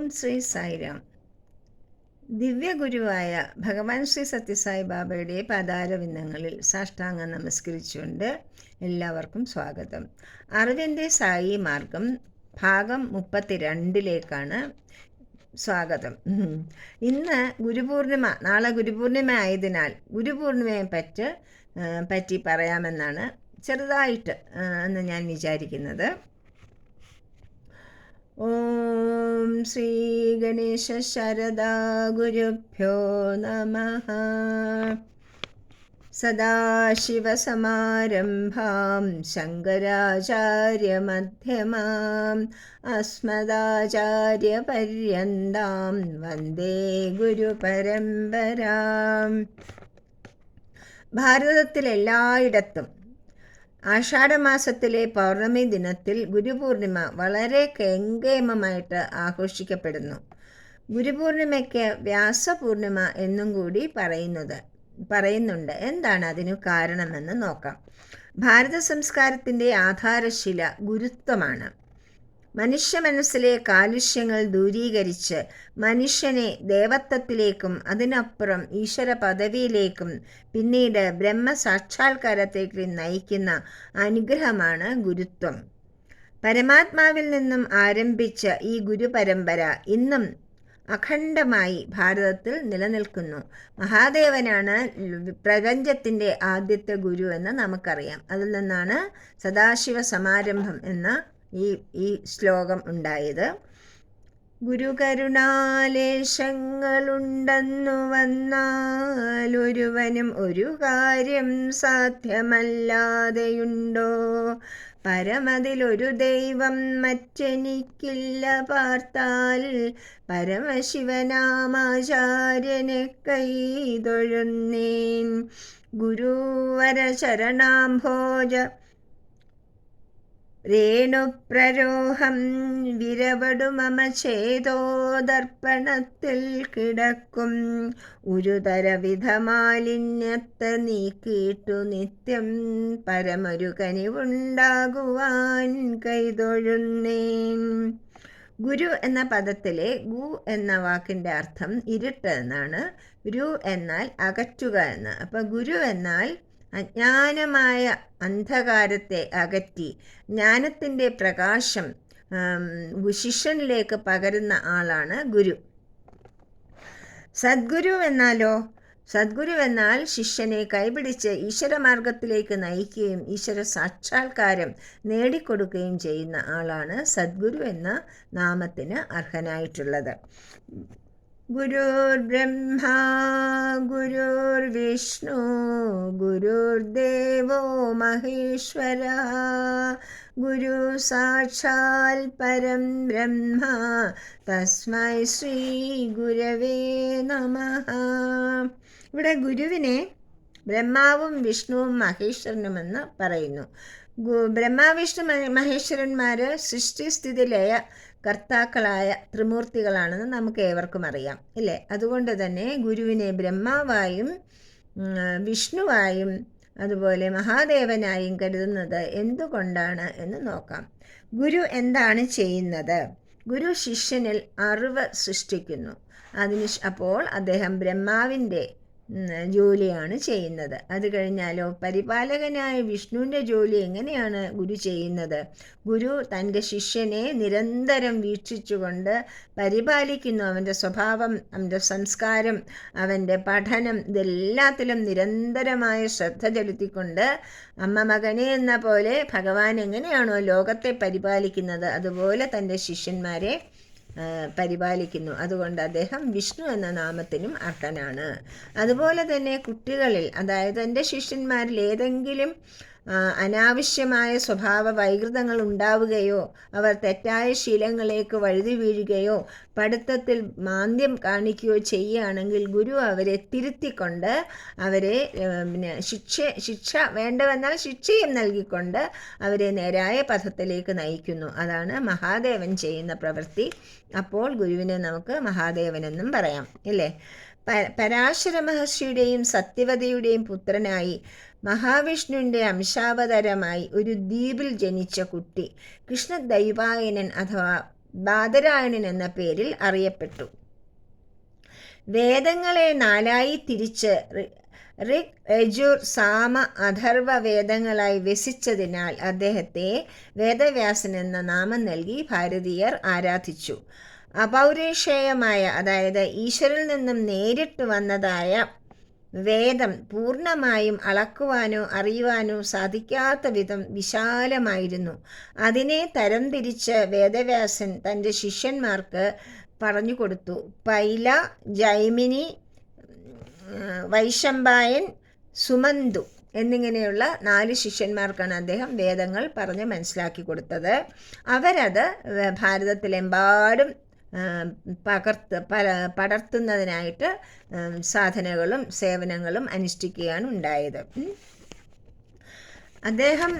ഓം ശ്രീ സായിരാം. ദിവ്യഗുരുവായ ഭഗവാൻ ശ്രീ സത്യസായി ബാബയുടെ പാതാരവിന്ദങ്ങളിൽ സാഷ്ടാംഗം നമസ്കരിച്ചുകൊണ്ട് എല്ലാവർക്കും സ്വാഗതം. അറിവിന്റെ സായി മാർഗം ഭാഗം മുപ്പത്തിരണ്ടിലേക്കാണ് സ്വാഗതം. ഇന്ന് ഗുരുപൂർണിമ നാളെ ഗുരുപൂർണിമ ആയതിനാൽ ഗുരുപൂർണിമയെ പറ്റി പറ്റി പറയാമെന്നാണ് ചെറുതായിട്ട് എന്ന് ഞാൻ വിചാരിക്കുന്നത്. ഓം ശ്രീ ഗണേശ ശരദാ ഗുരുഭ്യോ നമ സദാശിവസമാരംഭാം ശങ്കരാചാര്യമധ്യമാം അസ്മദാചാര്യപര്യന്താം വന്ദേ ഗുരുപരമ്പരാം ഭാരതത്തിലെല്ലായിടത്തും ആഷാഢമാസത്തിലെ പൗർണമി ദിനത്തിൽ ഗുരുപൂർണിമ വളരെ കെങ്കേമമായിട്ട് ആഘോഷിക്കപ്പെടുന്നു. ഗുരുപൂർണിമയ്ക്ക് വ്യാസപൂർണിമ എന്നും കൂടി പറയുന്നത് പറയുന്നുണ്ട്. എന്താണ് അതിനു കാരണമെന്ന് നോക്കാം. ഭാരത സംസ്കാരത്തിന്റെ ആധാരശില ഗുരുത്വമാണ്. മനുഷ്യ മനസ്സിലെ കാലുഷ്യങ്ങൾ ദൂരീകരിച്ച് മനുഷ്യനെ ദേവത്വത്തിലേക്കും അതിനപ്പുറം ഈശ്വര പദവിയിലേക്കും പിന്നീട് ബ്രഹ്മ ബ്രഹ്മസാക്ഷാത്കാരത്തേക്ക് നയിക്കുന്ന അനുഗ്രഹമാണ് ഗുരുത്വം. പരമാത്മാവിൽ നിന്നും ആരംഭിച്ച ഈ ഗുരുപരമ്പര ഇന്നും അഖണ്ഡമായി ഭാരതത്തിൽ നിലനിൽക്കുന്നു. മഹാദേവനാണ് പ്രപഞ്ചത്തിന്റെ ആദ്യത്തെ ഗുരു എന്ന് നമുക്കറിയാം. അതിൽ നിന്നാണ് സദാശിവ സമാരംഭം എന്ന ഈ ഈ ശ്ലോകം ഉണ്ടായത്. ഗുരുകരുണാലേശങ്ങളുണ്ടെന്നു വന്നാൽ ഒരുവനും ഒരു കാര്യം സാധ്യമല്ലാതെയുണ്ടോ? പരമതിലൊരു ദൈവം മറ്റെനിക്കില്ല പാർത്താൽ പരമശിവനാമാചാര്യനെ കൈതൊഴുന്നേൻ. ഗുരുവര ചരണാംഭോജ രേണുപ്രരോഹം വിരവടു മമ ചേതോദർപ്പണത്തിൽ കിടക്കും. നീ നീക്കിയിട്ടു നിത്യം പരമൊരു കനിവുണ്ടാകുവാൻ കൈതൊഴുന്നേൻ. ഗുരു എന്ന പദത്തിലെ ഗു എന്ന വാക്കിന്റെ അർത്ഥം ഇരുട്ട് എന്നാണ്. രു എന്നാൽ അകറ്റുക എന്ന്. അപ്പം ഗുരു എന്നാൽ അജ്ഞാനമായ അന്ധകാരത്തെ അകറ്റി ജ്ഞാനത്തിന്റെ പ്രകാശം ശിഷ്യനിലേക്ക് പകരുന്ന ആളാണ് ഗുരു. സദ്ഗുരു എന്നാലോ? സദ്ഗുരു എന്നാൽ ശിഷ്യനെ കൈപിടിച്ച് ഈശ്വരമാർഗത്തിലേക്ക് നയിക്കുകയും ഈശ്വര സാക്ഷാത്കാരം നേടിക്കൊടുക്കുകയും ചെയ്യുന്ന ആളാണ് സദ്ഗുരു എന്ന നാമത്തിന് അർഹനായിട്ടുള്ളത്. ഗുരുർബ്രഹ്മ ഗുരുർവിഷ്ണു ഗുരുർദേവോ മഹേശ്വര ഗുരു സാക്ഷാൽ പരം ബ്രഹ്മ തസ്മൈ ശ്രീ ഗുരവേ നമ. ഇവിടെ ഗുരുവിനെ ബ്രഹ്മാവും വിഷ്ണുവും മഹേശ്വരനുമെന്ന് പറയുന്നു. ബ്രഹ്മാവിഷ്ണു മഹേ- മഹേശ്വരന്മാർ സൃഷ്ടിസ്ഥിതി ലയ കർത്താക്കളായ ത്രിമൂർത്തികളാണെന്ന് നമുക്ക് ഏവർക്കും അറിയാം ഇല്ലേ അതുകൊണ്ട് തന്നെ ഗുരുവിനെ ബ്രഹ്മാവായും വിഷ്ണുവായും അതുപോലെ മഹാദേവനായും കരുതുന്നത് എന്തുകൊണ്ടാണ് എന്ന് നോക്കാം. ഗുരു എന്താണ് ചെയ്യുന്നത്? ഗുരു ശിഷ്യനിൽ അറിവ് സൃഷ്ടിക്കുന്നു. അതിന് അപ്പോൾ അദ്ദേഹം ബ്രഹ്മാവിന്റെ ജോലിയാണ് ചെയ്യുന്നത്. അത് കഴിഞ്ഞാലോ പരിപാലകനായ വിഷ്ണുവിന്റെ ജോലി എങ്ങനെയാണ് ഗുരു ചെയ്യുന്നത്? ഗുരു തന്റെ ശിഷ്യനെ നിരന്തരം വീക്ഷിച്ചുകൊണ്ട് പരിപാലിക്കുന്നു. അവന്റെ സ്വഭാവം അവന്റെ സംസ്കാരം അവന്റെ പഠനം ഇതെല്ലാത്തിലും നിരന്തരമായ ശ്രദ്ധ ചെലുത്തിക്കൊണ്ട് അമ്മ മകനെ എന്ന പോലെ ഭഗവാൻ എങ്ങനെയാണോ ലോകത്തെ പരിപാലിക്കുന്നത് അതുപോലെ തന്റെ ശിഷ്യന്മാരെ പരിപാലിക്കുന്നു. അതുകൊണ്ട് അദ്ദേഹം വിഷ്ണു എന്ന നാമത്തിനും അർഹനാണ്. അതുപോലെ തന്നെ കുട്ടികളിൽ അതായത് എന്റെ ശിഷ്യന്മാരിൽ ഏതെങ്കിലും അനാവശ്യമായ സ്വഭാവ വൈകൃതങ്ങൾ ഉണ്ടാവുകയോ അവർ തെറ്റായ ശീലങ്ങളിലേക്ക് വഴുതി വീഴുകയോ പഠിത്തത്തിൽ മാന്ദ്യം കാണിക്കുകയോ ചെയ്യുകയാണെങ്കിൽ ഗുരു അവരെ തിരുത്തിക്കൊണ്ട് അവരെ പിന്നെ ശിക്ഷ ശിക്ഷ വേണ്ടവെന്നാൽ ശിക്ഷയും നൽകിക്കൊണ്ട് അവരെ നേരായ പഥത്തിലേക്ക് നയിക്കുന്നു. അതാണ് മഹാദേവൻ ചെയ്യുന്ന പ്രവൃത്തി. അപ്പോൾ ഗുരുവിനെ നമുക്ക് മഹാദേവൻ എന്നും പറയാം. ഇല്ലേ? പരാശര മഹർഷിയുടെയും സത്യവതിയുടെയും പുത്രനായി മഹാവിഷ്ണുവിന്റെ അംശാവതരമായി ഒരു ദ്വീപിൽ ജനിച്ച കുട്ടി കൃഷ്ണദൈവായനൻ അഥവാ ബാദരായണൻ എന്ന പേരിൽ അറിയപ്പെട്ടു. വേദങ്ങളെ നാലായി തിരിച്ച് ഋഗ് യജുർ സാമ അഥർവ വേദങ്ങളായി വ്യസിച്ചതിനാൽ അദ്ദേഹത്തെ വേദവ്യാസൻ എന്ന നാമം നൽകി ഭാരതീയർ ആരാധിച്ചു. അപൗരേഷേയമായ അതായത് ഈശ്വരിൽ നിന്നും നേരിട്ട് വന്നതായ വേദം പൂർണമായും അളക്കുവാനോ അറിയുവാനോ സാധിക്കാത്ത വിധം വിശാലമായിരുന്നു. അതിനെ തരംതിരിച്ച് വേദവ്യാസൻ തന്റെ ശിഷ്യന്മാർക്ക് പറഞ്ഞു കൊടുത്തു. പൈല ജൈമിനി വൈശമ്പായൻ സുമന്തു എന്നിങ്ങനെയുള്ള നാല് ശിഷ്യന്മാർക്കാണ് അദ്ദേഹം വേദങ്ങൾ പറഞ്ഞ് മനസ്സിലാക്കി കൊടുത്തത്. അവരത് ഭാരതത്തിലെമ്പാടും പകർത്ത് പല പടർത്തുന്നതിനായിട്ട് സാധനകളും സേവനങ്ങളും അനുഷ്ഠിക്കുകയാണ് ഉണ്ടായത്. അദ്ദേഹം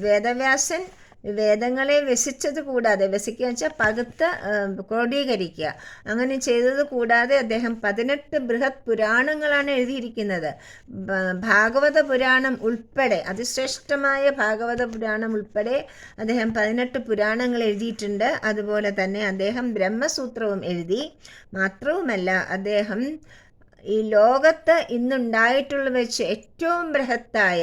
വേദവ്യാസൻ വേദങ്ങളെ വ്യസിച്ചത് കൂടാതെ വ്യസിക്കുക വെച്ചാൽ പകുത്ത് ക്രോഡീകരിക്കുക. അങ്ങനെ ചെയ്തത് കൂടാതെ അദ്ദേഹം പതിനെട്ട് ബൃഹത് പുരാണങ്ങളാണ് എഴുതിയിരിക്കുന്നത്. ഭാഗവത പുരാണം ഉൾപ്പെടെ അതിശ്രേഷ്ഠമായ ഭാഗവത പുരാണം ഉൾപ്പെടെ അദ്ദേഹം പതിനെട്ട് പുരാണങ്ങൾ എഴുതിയിട്ടുണ്ട്. അതുപോലെ തന്നെ അദ്ദേഹം ബ്രഹ്മസൂത്രവും എഴുതി. മാത്രവുമല്ല അദ്ദേഹം ഈ ലോകത്ത് ഇന്നുണ്ടായിട്ടുള്ള വെച്ച് ഏറ്റവും ബൃഹത്തായ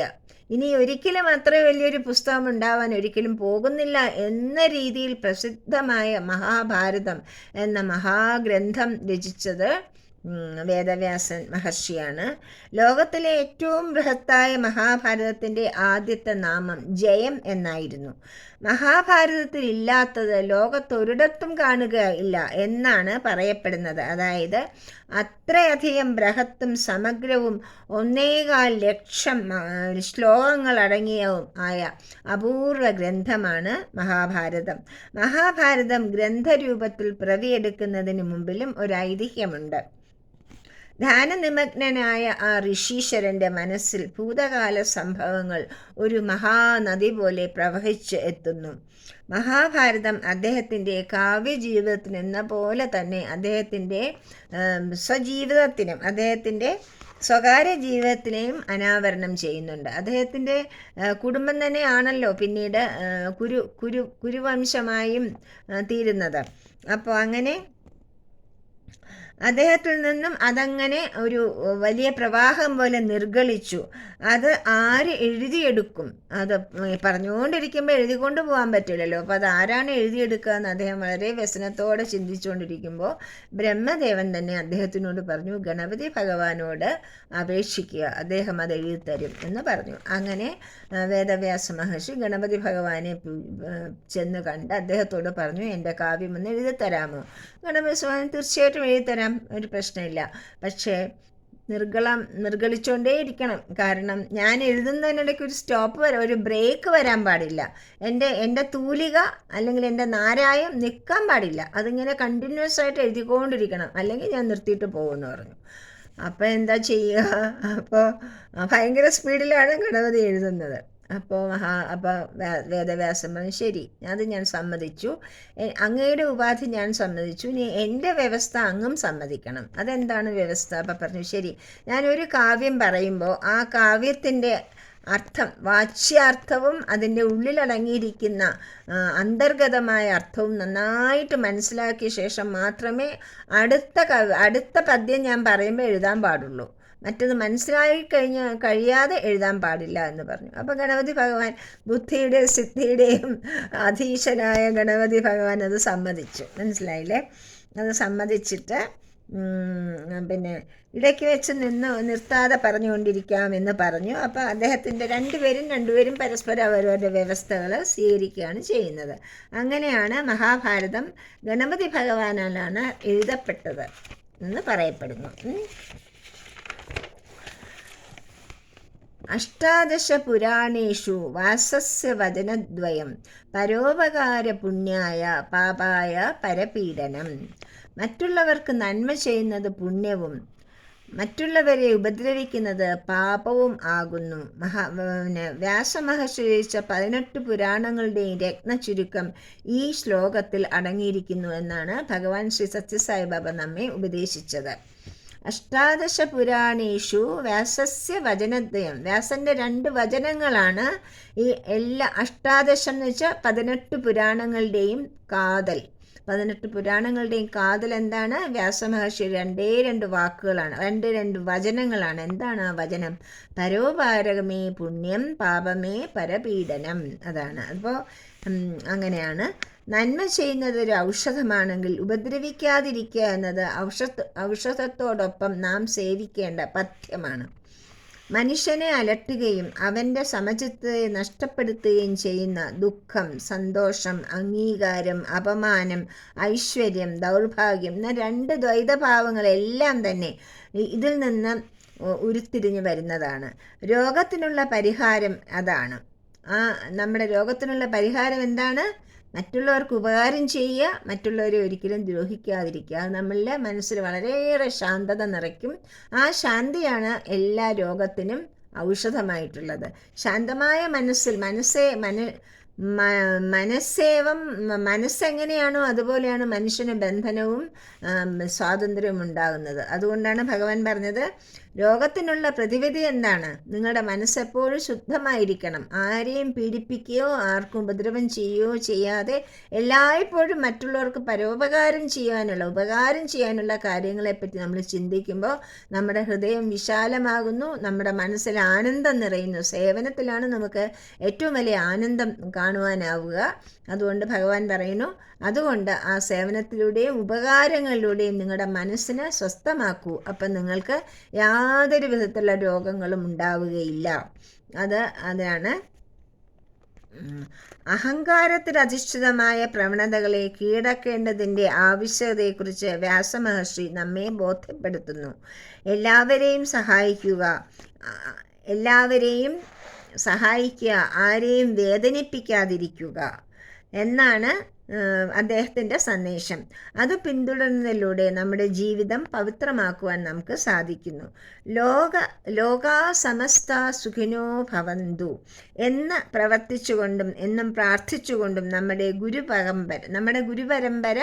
ഇനി ഒരിക്കലും അത്ര വലിയൊരു പുസ്തകം ഉണ്ടാവാൻ ഒരിക്കലും പോകുന്നില്ല എന്ന രീതിയിൽ പ്രസിദ്ധമായ മഹാഭാരതം എന്ന മഹാഗ്രന്ഥം രചിച്ചത് വേദവ്യാസൻ മഹർഷിയാണ്. ലോകത്തിലെ ഏറ്റവും ബൃഹത്തായ മഹാഭാരതത്തിന്റെ ആദ്യത്തെ നാമം ജയം എന്നായിരുന്നു. മഹാഭാരതത്തിൽ ഇല്ലാത്തത് ലോകത്തൊരിടത്തും കാണുക ഇല്ല എന്നാണ് പറയപ്പെടുന്നത്. അതായത് അത്രയധികം ബൃഹത്തും സമഗ്രവും ഒന്നേകാൽ ലക്ഷം ശ്ലോകങ്ങൾ അടങ്ങിയവും ആയ അപൂർവ ഗ്രന്ഥമാണ് മഹാഭാരതം. മഹാഭാരതം ഗ്രന്ഥരൂപത്തിൽ പ്രതിയെടുക്കുന്നതിന് മുമ്പിലും ഒരു ഐതിഹ്യമുണ്ട്. ധ്യാനനിമഗ്നനായ ആ ഋഷീശ്വരന്റെ മനസ്സിൽ ഭൂതകാല സംഭവങ്ങൾ ഒരു മഹാനദി പോലെ പ്രവഹിച്ച് എത്തുന്നു. മഹാഭാരതം അദ്ദേഹത്തിന്റെ കാവ്യജീവിതത്തിന് എന്ന പോലെ തന്നെ അദ്ദേഹത്തിന്റെ സ്വജീവിതത്തിനും അദ്ദേഹത്തിന്റെ സ്വകാര്യ ജീവിതത്തിനെയും അനാവരണം ചെയ്യുന്നുണ്ട്. അദ്ദേഹത്തിന്റെ കുടുംബം തന്നെയാണല്ലോ പിന്നീട് കുരു കുരു കുരുവംശമായും തീരുന്നത്. അപ്പോൾ അങ്ങനെ അദ്ദേഹത്തിൽ നിന്നും അതങ്ങനെ ഒരു വലിയ പ്രവാഹം പോലെ നിർഗളിച്ചു. അത് ആര് എഴുതിയെടുക്കും? അത് പറഞ്ഞുകൊണ്ടിരിക്കുമ്പോൾ എഴുതിക്കൊണ്ട് പോകാൻ പറ്റില്ലല്ലോ. അപ്പോൾ അത് ആരാണ് എഴുതിയെടുക്കുക എന്ന് അദ്ദേഹം വളരെ വ്യസനത്തോടെ ചിന്തിച്ചുകൊണ്ടിരിക്കുമ്പോൾ ബ്രഹ്മദേവൻ തന്നെ അദ്ദേഹത്തിനോട് പറഞ്ഞു ഗണപതി ഭഗവാനോട് അപേക്ഷിക്കുക അദ്ദേഹം അത് എഴുതിത്തരും തരും എന്ന് പറഞ്ഞു. അങ്ങനെ വേദവ്യാസ മഹർഷി ഗണപതി ഭഗവാനെ ചെന്ന് കണ്ട് അദ്ദേഹത്തോട് പറഞ്ഞു എന്റെ കാവ്യം ഒന്ന് എഴുതി തരാമോ ഗണപതി സ്വാമി തീർച്ചയായിട്ടും എഴുതി തരാം ഒരു പ്രശ്നമില്ല. പക്ഷേ നിർഗളം നിർഗളിച്ചുകൊണ്ടേ ഇരിക്കണം കാരണം ഞാൻ എഴുതുന്നതിനിടയ്ക്ക് ഒരു സ്റ്റോപ്പ് വരാം ഒരു ബ്രേക്ക് വരാൻ പാടില്ല. എന്റെ എന്റെ തൂലിക അല്ലെങ്കിൽ എന്റെ നാരായം നിൽക്കാൻ പാടില്ല. അതിങ്ങനെ കണ്ടിന്യൂസ് ആയിട്ട് എഴുതിക്കൊണ്ടിരിക്കണം. അല്ലെങ്കിൽ ഞാൻ നിർത്തിയിട്ട് പോകുമെന്ന് പറഞ്ഞു. അപ്പോൾ എന്താ ചെയ്യുക? അപ്പോൾ ഭയങ്കര സ്പീഡിലാണ് ഗണപതി എഴുതുന്നത്. അപ്പോൾ മഹാ അപ്പോൾ വേദവ്യാസം പറഞ്ഞു ശരി അത് ഞാൻ സമ്മതിച്ചു. അങ്ങയുടെ ഉപാധി ഞാൻ സമ്മതിച്ചു. ഇനി എന്റെ വ്യവസ്ഥ അങ്ങും സമ്മതിക്കണം. അതെന്താണ് വ്യവസ്ഥ? അപ്പം പറഞ്ഞു ശരി ഞാനൊരു കാവ്യം പറയുമ്പോൾ ആ കാവ്യത്തിന്റെ അർത്ഥം വാച്യാർത്ഥവും അതിന്റെ ഉള്ളിലടങ്ങിയിരിക്കുന്ന അന്തർഗതമായ അർത്ഥവും നന്നായിട്ട് മനസ്സിലാക്കിയ ശേഷം മാത്രമേ അടുത്ത അടുത്ത പദ്യം ഞാൻ പറയുമ്പോൾ എഴുതാൻ പാടുള്ളൂ. മറ്റത് മനസ്സിലായി കഴിഞ്ഞ കഴിയാതെ എഴുതാൻ പാടില്ല എന്ന് പറഞ്ഞു. അപ്പോൾ ഗണപതി ഭഗവാൻ ബുദ്ധിയുടെ സിദ്ധിയുടെയും അധീശനായ ഗണപതി ഭഗവാൻ അത് സമ്മതിച്ചു. മനസ്സിലായില്ലേ? അത് സമ്മതിച്ചിട്ട് പിന്നെ ഇടയ്ക്ക് വെച്ച് നിന്ന് നിർത്താതെ പറഞ്ഞുകൊണ്ടിരിക്കാം എന്ന് പറഞ്ഞു. അപ്പോൾ അദ്ദേഹത്തിന്റെ രണ്ടുപേരും രണ്ടുപേരും പരസ്പരം അവരവരുടെ വ്യവസ്ഥകൾ സ്വീകരിക്കുകയാണ് ചെയ്യുന്നത്. അങ്ങനെയാണ് മഹാഭാരതം ഗണപതി ഭഗവാനാലാണ് എഴുതപ്പെട്ടത് എന്ന് പറയപ്പെടുന്നു. അഷ്ടാദശപുരാണേഷു വാസസ്യ വചനദ്വയം പരോപകാരപുണ്യായ പാപായ പരപീഡനം. മറ്റുള്ളവർക്ക് നന്മ ചെയ്യുന്നത് പുണ്യവും മറ്റുള്ളവരെ ഉപദ്രവിക്കുന്നത് പാപവും ആകുന്നു. മഹാ വ്യാസമഹർഷി രചിച്ച പതിനെട്ട് പുരാണങ്ങളുടെയും രത്ന ചുരുക്കം ഈ ശ്ലോകത്തിൽ അടങ്ങിയിരിക്കുന്നു എന്നാണ് ഭഗവാൻ ശ്രീ സത്യസായിബാബ നമ്മെ ഉപദേശിച്ചത്. അഷ്ടാദശ പുരാണേഷു വ്യാസസ്യ വചനദ്വയം. വ്യാസന്റെ രണ്ട് വചനങ്ങളാണ് ഈ എല്ലാ അഷ്ടാദശം എന്ന് വെച്ചാൽ പതിനെട്ട് പുരാണങ്ങളുടെയും കാതൽ. പതിനെട്ട് പുരാണങ്ങളുടെയും കാതൽ എന്താണ്? വ്യാസമഹർഷി രണ്ടേ രണ്ട് വാക്കുകളാണ് രണ്ട് രണ്ട് വചനങ്ങളാണ്. എന്താണ് ആ വചനം? പരോപാരകമേ പുണ്യം പാപമേ പരപീഡനം. അതാണ്. അപ്പോൾ അങ്ങനെയാണ് നന്മ ചെയ്യുന്നത് ഒരു ഔഷധമാണെങ്കിൽ ഉപദ്രവിക്കാതിരിക്കുക എന്നത് ഔഷധ ഔഷധത്തോടൊപ്പം നാം സേവിക്കേണ്ട പഥ്യമാണ്. മനുഷ്യനെ അലട്ടുകയും അവന്റെ സമചിത്തയെ നഷ്ടപ്പെടുത്തുകയും ചെയ്യുന്ന ദുഃഖം സന്തോഷം അംഗീകാരം അപമാനം ഐശ്വര്യം ദൗർഭാഗ്യം എന്ന രണ്ട് ദ്വൈതഭാവങ്ങളെല്ലാം തന്നെ ഇതിൽ നിന്ന് ഉരുത്തിരിഞ്ഞു വരുന്നതാണ്. രോഗത്തിനുള്ള പരിഹാരം അതാണ്. ആ നമ്മുടെ രോഗത്തിനുള്ള പരിഹാരം എന്താണ്? മറ്റുള്ളവർക്ക് ഉപകാരം ചെയ്യുക മറ്റുള്ളവരെ ഒരിക്കലും ദ്രോഹിക്കാതിരിക്കുക. അത് നമ്മളുടെ മനസ്സിൽ വളരെയേറെ ശാന്തത നിറയ്ക്കും. ആ ശാന്തിയാണ് എല്ലാ രോഗത്തിനും ഔഷധമായിട്ടുള്ളത്. ശാന്തമായ മനസ്സിൽ മനസ്സേ മന മനസ്സേവം മനസ്സെങ്ങനെയാണോ അതുപോലെയാണ് മനുഷ്യന് ബന്ധനവും സ്വാതന്ത്ര്യവും ഉണ്ടാകുന്നത്. അതുകൊണ്ടാണ് ഭഗവാൻ പറഞ്ഞത് രോഗത്തിനുള്ള പ്രതിവിധി എന്താണ്? നിങ്ങളുടെ മനസ്സെപ്പോഴും ശുദ്ധമായിരിക്കണം. ആരെയും പീഡിപ്പിക്കുകയോ ആർക്കും ഉപദ്രവം ചെയ്യുകയോ ചെയ്യാതെ എല്ലായ്പ്പോഴും മറ്റുള്ളവർക്ക് പരോപകാരം ചെയ്യാനുള്ള ഉപകാരം ചെയ്യാനുള്ള കാര്യങ്ങളെപ്പറ്റി നമ്മൾ ചിന്തിക്കുമ്പോൾ നമ്മുടെ ഹൃദയം വിശാലമാകുന്നു. നമ്മുടെ മനസ്സിൽ ആനന്ദം നിറയുന്നു. സേവനത്തിലാണ് നമുക്ക് ഏറ്റവും വലിയ ആനന്ദം കാണുവാനാവുക. അതുകൊണ്ട് ഭഗവാൻ പറയുന്നു അതുകൊണ്ട് ആ സേവനത്തിലൂടെയും ഉപകാരങ്ങളിലൂടെയും നിങ്ങളുടെ മനസ്സിനെ സ്വസ്ഥമാക്കൂ. അപ്പം നിങ്ങൾക്ക് യാതൊരു വിധത്തിലുള്ള രോഗങ്ങളും ഉണ്ടാവുകയില്ല. അത് അതാണ്. അഹങ്കാരത്തിൽ അധിഷ്ഠിതമായ പ്രവണതകളെ കീഴടക്കേണ്ടതിന്റെ ആവശ്യകതയെക്കുറിച്ച് വ്യാസമഹർഷി നമ്മെ ബോധ്യപ്പെടുത്തുന്നു. എല്ലാവരെയും സഹായിക്കുക എല്ലാവരെയും സഹായിക്കുക ആരെയും വേദനിപ്പിക്കാതിരിക്കുക. എന്നാണ് അദ്ദേഹത്തിന്റെ സന്ദേശം. അത് പിന്തുടരുന്നതിലൂടെ നമ്മുടെ ജീവിതം പവിത്രമാക്കുവാൻ നമുക്ക് സാധിക്കുന്നു. ലോക ലോകാ സമസ്ത സുഖിനോ ഭവന്തു എന്ന് പ്രവർത്തിച്ചുകൊണ്ടും എന്നും പ്രാർത്ഥിച്ചുകൊണ്ടും നമ്മുടെ ഗുരുപരമ്പര നമ്മുടെ ഗുരുപരമ്പര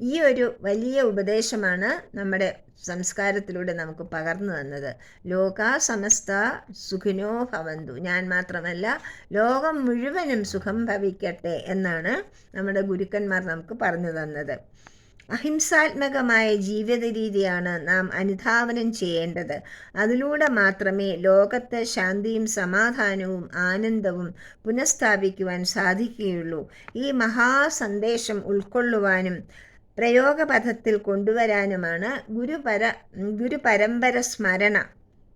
ഈ ഒരു വലിയ ഉപദേശമാണ് നമ്മുടെ സംസ്കാരത്തിലൂടെ നമുക്ക് പകർന്നു തന്നത്. ലോക സമസ്ത സുഖിനോ ഭവന്തു. ഞാൻ മാത്രമല്ല ലോകം മുഴുവനും സുഖം ഭവിക്കട്ടെ എന്നാണ് നമ്മുടെ ഗുരുക്കന്മാർ നമുക്ക് പറഞ്ഞു തന്നത്. അഹിംസാത്മകമായ ജീവിത രീതിയാണ് നാം അനുധാവനം ചെയ്യേണ്ടത്. അതിലൂടെ മാത്രമേ ലോകത്ത് ശാന്തിയും സമാധാനവും ആനന്ദവും പുനഃസ്ഥാപിക്കുവാൻ സാധിക്കുകയുള്ളൂ. ഈ മഹാസന്ദേശം ഉൾക്കൊള്ളുവാനും പ്രയോഗപഥത്തിൽ കൊണ്ടുവരാനുമാണ് ഗുരുപര ഗുരുപരമ്പര സ്മരണ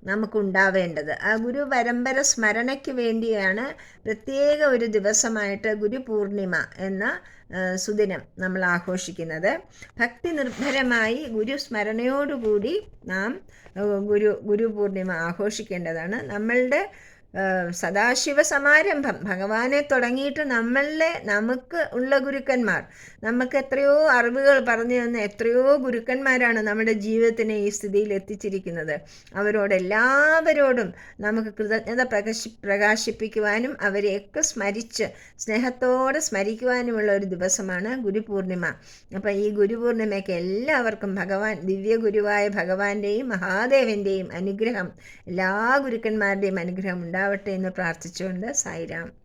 നമുക്കുണ്ടാവേണ്ടത്. ആ ഗുരു പരമ്പര സ്മരണയ്ക്ക് വേണ്ടിയാണ് പ്രത്യേക ഒരു ദിവസമായിട്ട് ഗുരുപൂർണിമ എന്ന സുദിനം നമ്മൾ ആഘോഷിക്കുന്നത്. ഭക്തി നിർഭരമായി ഗുരു സ്മരണയോടുകൂടി നാം ഗുരു ഗുരുപൂർണിമ ആഘോഷിക്കേണ്ടതാണ്. നമ്മളുടെ സദാശിവ സമാരംഭം ഭഗവാനെ തുടങ്ങിയിട്ട് നമ്മളിലെ നമുക്ക് ഉള്ള ഗുരുക്കന്മാർ നമുക്ക് എത്രയോ അറിവുകൾ പറഞ്ഞു തന്ന എത്രയോ ഗുരുക്കന്മാരാണ് നമ്മുടെ ജീവിതത്തിനെ ഈ സ്ഥിതിയിൽ എത്തിച്ചിരിക്കുന്നത്. അവരോട് എല്ലാവരോടും നമുക്ക് കൃതജ്ഞത പ്രകാശി പ്രകാശിപ്പിക്കുവാനും അവരെയൊക്കെ സ്മരിച്ച് സ്നേഹത്തോടെ സ്മരിക്കുവാനുമുള്ള ഒരു ദിവസമാണ് ഗുരുപൂർണിമ. അപ്പം ഈ ഗുരുപൂർണിമയ്ക്ക് എല്ലാവർക്കും ഭഗവാൻ ദിവ്യ ഗുരുവായ ഭഗവാന്റെയും മഹാദേവന്റെയും അനുഗ്രഹം എല്ലാ ഗുരുക്കന്മാരുടെയും അനുഗ്രഹം ഉണ്ടാവട്ടെ എന്ന് പ്രാർത്ഥിച്ചുകൊണ്ട് സായിരാം.